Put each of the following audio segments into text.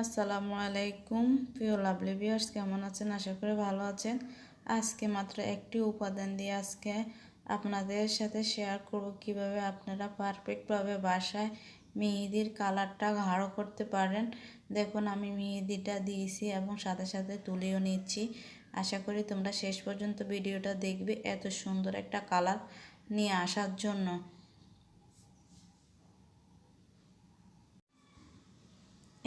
আসসালামু আলাইকুম, প্রিয় লাভলি ভিউয়ার্স, কেমন আছেন? আশা করি ভালো আছেন। আজকে মাত্র একটি উপাদান দিয়ে আজকে আপনাদের সাথে শেয়ার করব কীভাবে আপনারা পারফেক্টভাবে বাসায় মেহেদির কালারটা গাঢ় করতে পারেন। দেখুন, আমি মেহেদিটা দিয়েছি এবং সাথে সাথে তুলেও নিচ্ছি। আশা করি তোমরা শেষ পর্যন্ত ভিডিওটা দেখবে এত সুন্দর একটা কালার নিয়ে আসার জন্য।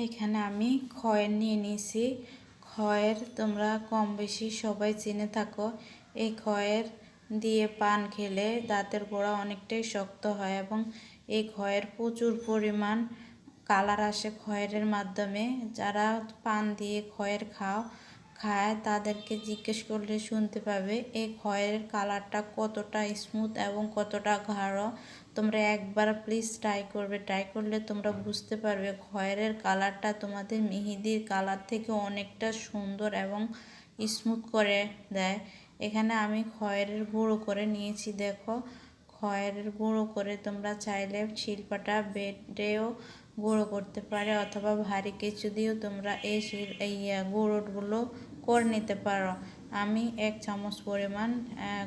এখানে আমি খয়ের নিয়ে নিয়েছি। খয়ের তোমরা কম বেশি সবাই চিনে থাকো। এই খয়ের দিয়ে পান খেলে দাঁতের গোড়া অনেকটাই শক্ত হয় এবং এই খয়ের প্রচুর পরিমাণ কালার আসে খয়ের মাধ্যমে। যারা পান দিয়ে খয়ের খাও, খায় তাদেরকে জিজ্ঞেস করলে শুনতে পাবে এই খয়ের কালারটা কতটা স্মুথ এবং কতটা গাঢ়। তোমরা একবার প্লিজ ট্রাই করবে। ট্রাই করলে তোমরা বুঝতে পারবে খয়ের কালারটা তোমাদের মেহেদির কালার থেকে অনেকটা সুন্দর এবং স্মুথ করে দেয়। এখানে আমি খয়ের গুঁড়ো করে নিয়েছি, দেখো। খয়ের গুঁড়ো করে তোমরা চাইলে শিল্পাটা বেটেও গুঁড়ো করতে পারে অথবা ভারী কিছু দিয়েও তোমরা এই এই গুঁড়োগুলো করে নিতে পারো। আমি এক চামচ পরিমাণ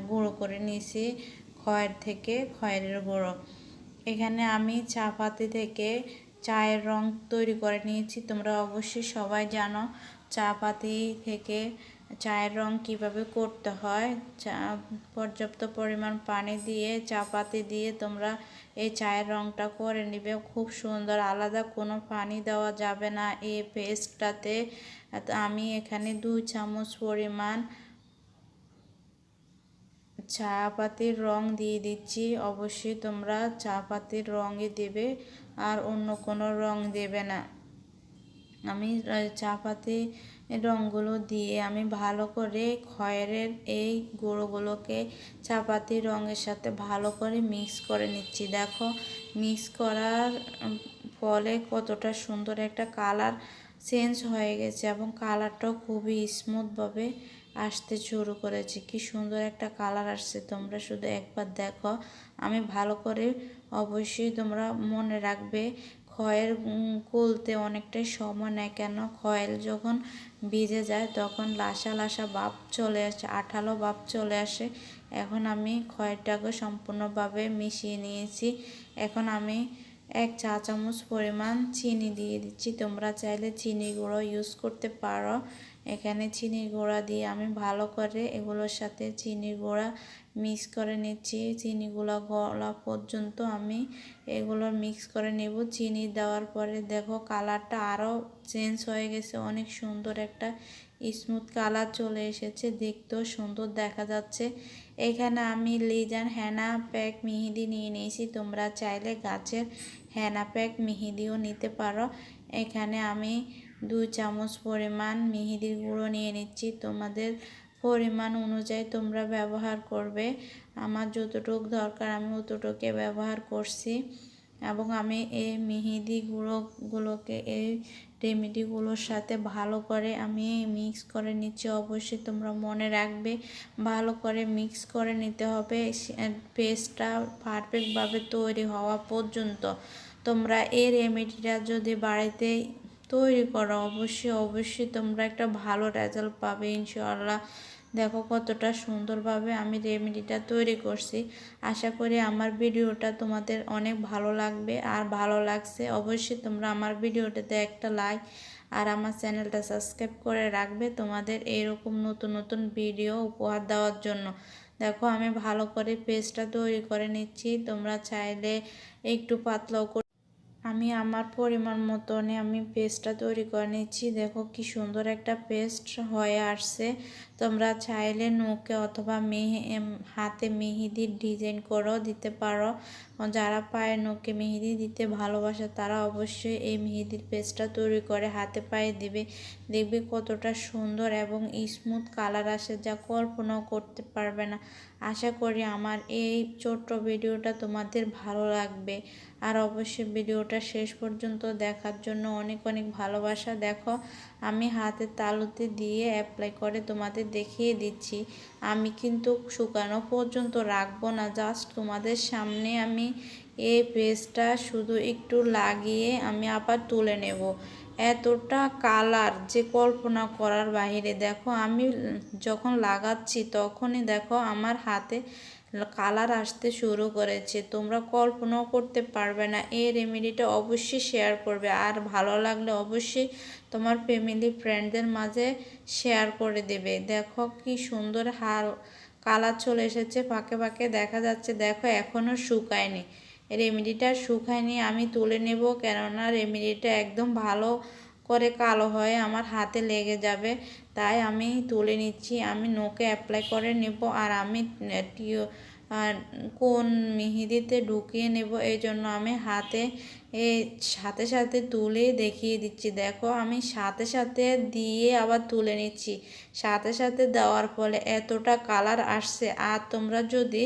গুঁড়ো করে নিয়েছি। খয়ের থেকে খয়ের গুঁড়ো। এখানে আমি চা পাতি থেকে চায়ের রং তৈরি করে নিয়েছি। তোমরা অবশ্যই সবাই জানো চা পাতি থেকে চায়ের রং কীভাবে করতে হয়। চা, পর্যাপ্ত পরিমাণ পানি দিয়ে চা পাতি দিয়ে তোমরা এই চায়ের রংটা করে নিবে। খুব সুন্দর, আলাদা কোনো পানি দেওয়া যাবে না। এই পেস্টটাতে, আমি এখানে দুই চামচ পরিমাণ চা পাতির রং দিয়ে দিচ্ছি। অবশ্যই তোমরা চা পাতির রঙই দেবে আর অন্য কোনো রং দেবে না। আমি চা পাতি রঙগুলো দিয়ে আমি ভালো করে খয়েরের এই গুঁড়োগুলোকে চাপাতি রঙের সাথে ভালো করে মিক্স করে নিচ্ছি। দেখো, মিক্স করার ফলে কতটা সুন্দর একটা কালার চেঞ্জ হয়ে গেছে এবং কালারটাও খুবই স্মুথভাবে আসতে শুরু করেছে। কি সুন্দর একটা কালার আসছে। তোমরা শুধু একবার দেখো। আমি ভালো করে অবশ্যই তোমরা মনে রাখবে খয়ের কুলতে অনেকটাই সময় নেয় কেন? খয়েল যখন ভিজে যায় তখন লাসা লাসা বাপ চলে আসে, আঠালো বাপ চলে আসে। এখন আমি খয়েরটাকে সম্পূর্ণভাবে মিশিয়ে নিয়েছি। এখন আমি এক চা চামচ পরিমাণ চিনি দিয়ে দিচ্ছি। তোমরা চাইলে চিনি গুঁড়ো ইউজ করতে পারো। এখানে চিনি গুঁড়া দিয়ে আমি ভালো করে এগুলোর সাথে চিনির গুঁড়া মিক্স করে নিচ্ছি। চিনিগুলো গলা পর্যন্ত আমি এগুলো মিক্স করে নেব। চিনি দেওয়ার পরে দেখো কালারটা আরও চেঞ্জ হয়ে গেছে। অনেক সুন্দর একটা স্মুথ কালার চলে এসেছে। দেখতেও সুন্দর দেখা যাচ্ছে। এখানে আমি লিজান হ্যানা প্যাক মিহিদি নিয়ে নিয়েছি। তোমরা চাইলে গাছের হ্যানা প্যাক মিহিদিও নিতে পারো। এখানে আমি দুই চামচ পরিমাণ মেহেদির গুঁড়ো নিয়ে নিচ্ছি। তোমাদের পরিমাণ অনুযায়ী তোমরা ব্যবহার করবে। আমার যতটুকু দরকার আমি অতটুকু ব্যবহার করছি এবং আমি এই মেহেদি গুঁড়োগুলোকে, এই রেমেডিগুলোর সাথে ভালো করে আমি মিক্স করে নিচ্ছি। অবশ্যই তোমরা মনে রাখবে, ভালো করে মিক্স করে নিতে হবে। পেস্টটা পারফেক্টভাবে তৈরি হওয়া পর্যন্ত তোমরা এই রেমেডিটা যদি বাড়িতে তৈরি করো। অবশ্যই অবশ্যই তোমরা একটা ভালো রেজাল্ট পাবে, ইনশাআল্লাহ। দেখো কতটা সুন্দরভাবে আমি রেমেডিটা তৈরি করছি। আশা করি আমার ভিডিওটা তোমাদের অনেক ভালো লাগবে। আর ভালো লাগছে অবশ্যই তোমরা আমার ভিডিওটাতে একটা লাইক আর আমার চ্যানেলটা সাবস্ক্রাইব করে রাখবে তোমাদের এরকম নতুন নতুন ভিডিও উপহার দেওয়ার জন্য। দেখো আমি ভালো করে পেস্টটা তৈরি করে নিচ্ছি। তোমরা চাইলে একটু পাতলাও আমি আমার পরিমাণ মতনে আমি পেস্টটা তৈরি করে নিচ্ছি। দেখো কি সুন্দর একটা পেস্ট হয়ে আসছে। তোমরা চাইলে নৌকে অথবা মেহে হাতে মেহেদির ডিজাইন করেও দিতে পারো। যারা পায়ে নৌকে মেহেদি দিতে ভালোবাসে, তারা অবশ্যই এই মেহেদির পেস্টটা তৈরি করে হাতে পায়ে দেবে। দেখবে কতটা সুন্দর এবং স্মুথ কালার আসে যা কল্পনাও করতে পারবে না। আশা করি আমার এই ছোট্ট ভিডিওটা তোমাদের ভালো লাগবে। আর অবশ্যই ভিডিওটা শেষ পর্যন্ত দেখার জন্য অনেক অনেক ভালোবাসা। দেখো, আমি হাতে তালুতে দিয়ে অ্যাপ্লাই করে তোমাদের দেখিয়ে দিচ্ছি। আমি কিন্তু শুকানো পর্যন্ত রাখব না। জাস্ট তোমাদের সামনে আমি এই পেস্টটা শুধু একটু লাগিয়ে আমি আবার তুলে নেব। এতটা কালার যে কল্পনা করার বাহিরে। দেখো, আমি যখন লাগাচ্ছি তখনই দেখো আমার হাতে কালার আসতে শুরু করেছে। তোমরা কল্পনাও করতে পারবে না, এই রেমেডিটা অবশ্যই শেয়ার করবে। আর ভালো লাগলে অবশ্যই তোমার ফ্যামিলি ফ্রেন্ডদের মাঝে শেয়ার করে দেবে। দেখো কি সুন্দর হাল কালার চলে এসেছে, ফাঁকে ফাঁকে দেখা যাচ্ছে। দেখো এখনও শুকায়নি। রেমেডিটা শুকায়নি, আমি তুলে নেব কেননা রেমেডিটা একদম ভালো করে কালো হয়ে আমার হাতে লেগে যাবে। তাই আমি তুলে নিচ্ছি। আমি নোকে অ্যাপ্লাই করে নেব আর আমি কোন মেহেদিতে ঢুকিয়ে নেব এই জন্য আমি হাতে এই সাথে সাথে তুলে দেখিয়ে দিচ্ছি। দেখো, আমি সাথে সাথে দিয়ে আবার তুলে নিচ্ছি। সাথে সাথে দেওয়ার ফলে এতটা কালার আসছে। আর তোমরা যদি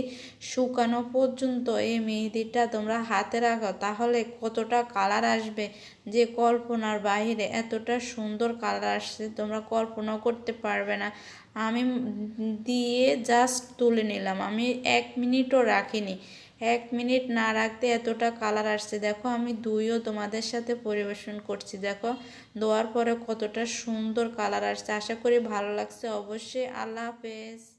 শুকানো পর্যন্ত এই মেহেদিটা তোমরা হাতে রাখো, তাহলে কতটা কালার আসবে যে কল্পনার বাইরে এতটা সুন্দর কালার আসছে, তোমরা কল্পনাও করতে পারবে না। আমি দিয়ে জাস্ট তুলে নিলাম। আমি এক মিনিটও রাখিনি। এক মিনিট না রাখতে এতটা কালার আসছে। দেখো, আমি দুইও তোমাদের সাথে পরিবেশন করছি। দেখো দেওয়ার পরে কতটা সুন্দর কালার আসছে। আশা করি ভালো লাগছে। অবশ্যই আল্লাহ হাফেজ।